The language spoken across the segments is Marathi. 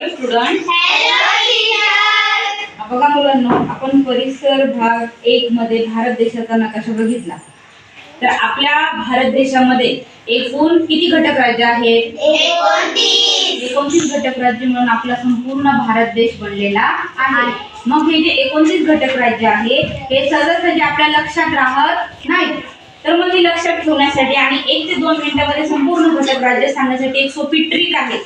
स्टुडंट हॅलो टीचर बघा मुलांनो आपण परिसर भाग एक मध्ये भारत देशाचा नकाशा बघितला. तर आपल्या भारत देशामध्ये एकूण किती घटक राज्य आहेत? एकोणतीस. घटक राज्य मिळून आपला संपूर्ण भारत देश बनलेला आहे. मग हे जे एकोणतीस घटक राज्य आहे हे सहजासहजी आपल्या लक्षात राहत नाही तर मग हे लक्षात ठेवण्यासाठी आणि एक ते दोन मिनिटामध्ये संपूर्ण घटक राज्य सांगण्यासाठी एक सोपी ट्रिक आहे.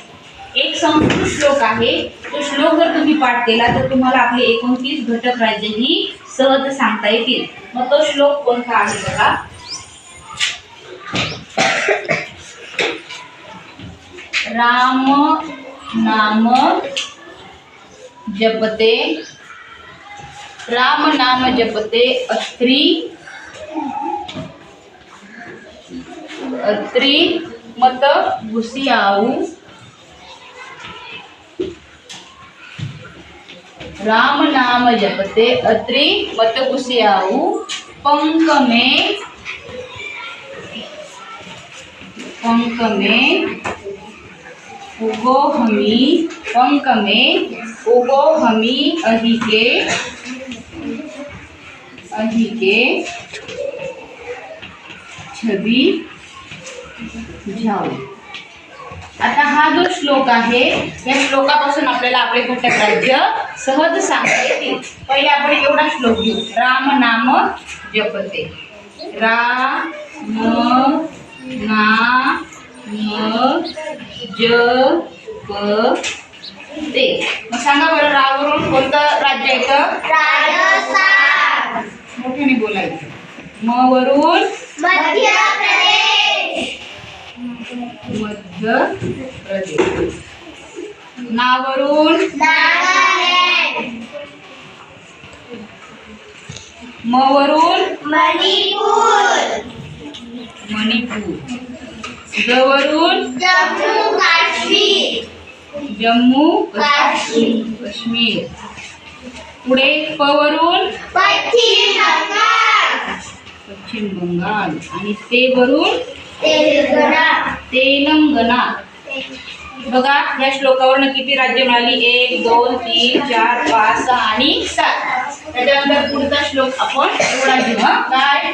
एक संस्कृत श्लोक आहे. तो श्लोक जर तुम्ही पाठ केला तर तुम्हाला आपले एकोणतीस घटक राज्य ही सहज सांगता येतील. मग तो श्लोक कोणता आहे बघा. राम नाम जपते. राम नाम जपते अत्री. अत्री मत घुसियाऊ राम नाम जपते अत्रि मत घुसियाऊ पंक में पंक में उगो हमी पंक में उगो हमी अही के अही के छबी जाऊ आता हा जो श्लोक आहे या श्लोकापासून आपल्याला आपले घटक राज्य सहज सांगता येतील. पहिले आपण एवढा श्लोक घेऊ. राम नाम जपते. राम मग सांगा बरं रावरून कोणतं राज्य येतं मोठ्याने बोलायचं. म वरून मध्य प्रदेश. नावरून मवरून मणिपूर. मणिपूर जवरून जम्मू काश्मीर. जम्मू काश्मीर. काश्मीर पुढे पवरून पश्चिम बंगाल पश्चिम बंगाल. आणि ते वरून तेलंगणा तेलंगणा बघा या श्लोकावरनं किती राज्य मिळाली? एक दोन तीन चार पाच सहा आणि सात. त्याच्यानंतर पुढचा श्लोक आपण एवढा घेऊ. काय?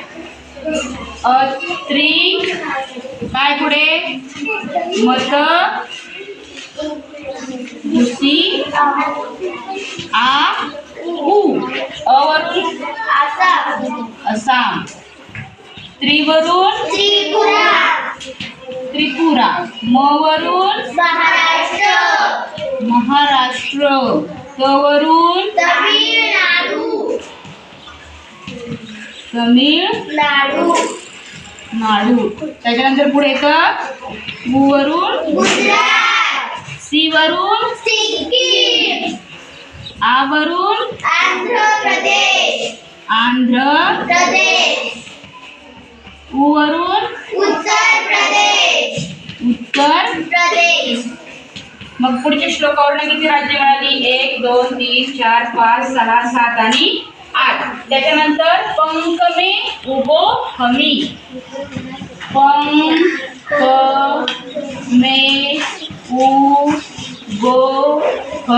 अत्री काय पुढे? मत. भुसी आ उ आसाम. आसाम. त्रिवरून त्रिपुरा. त्रिपुरा. म वरून महाराष्ट्र. महाराष्ट्र. क वरून तमिळनाडू. तमिळनाडू. नाडू. त्याच्यानंतर पुढे येतं. वरून गुजरात. सी. वरून सिक्कीम आ वरून आंध्र प्रदेश आंध्र प्रदेश उ वरून उत्तर प्रदेश. उत्तर प्रदेश. मग पुढच्या श्लोकावरनं किती राज्य मिळाली? एक दोन तीन चार पाच सहा सात आणि आठ. त्याच्यानंतर पंक मे उगो हमी. पंक मे उ गो ह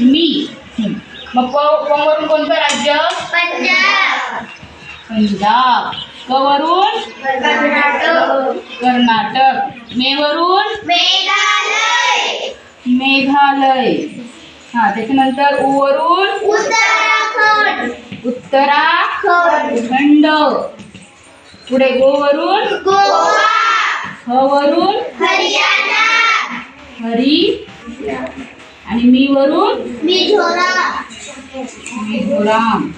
मी. मग प वरून कोणतं राज्य? पंजाब. पंजाब. वरून कर्नाटक. कर्नाटक. मे वरून मेघालय. मेघालय. हा त्याच्यानंतर उ वरून उत्तराखंड. उत्तराखंड. खंड. पुढे गो वरून गोवा. ह वरून हरियाणा. हरी. आणि मी वरून मिझोराम. मिझोराम.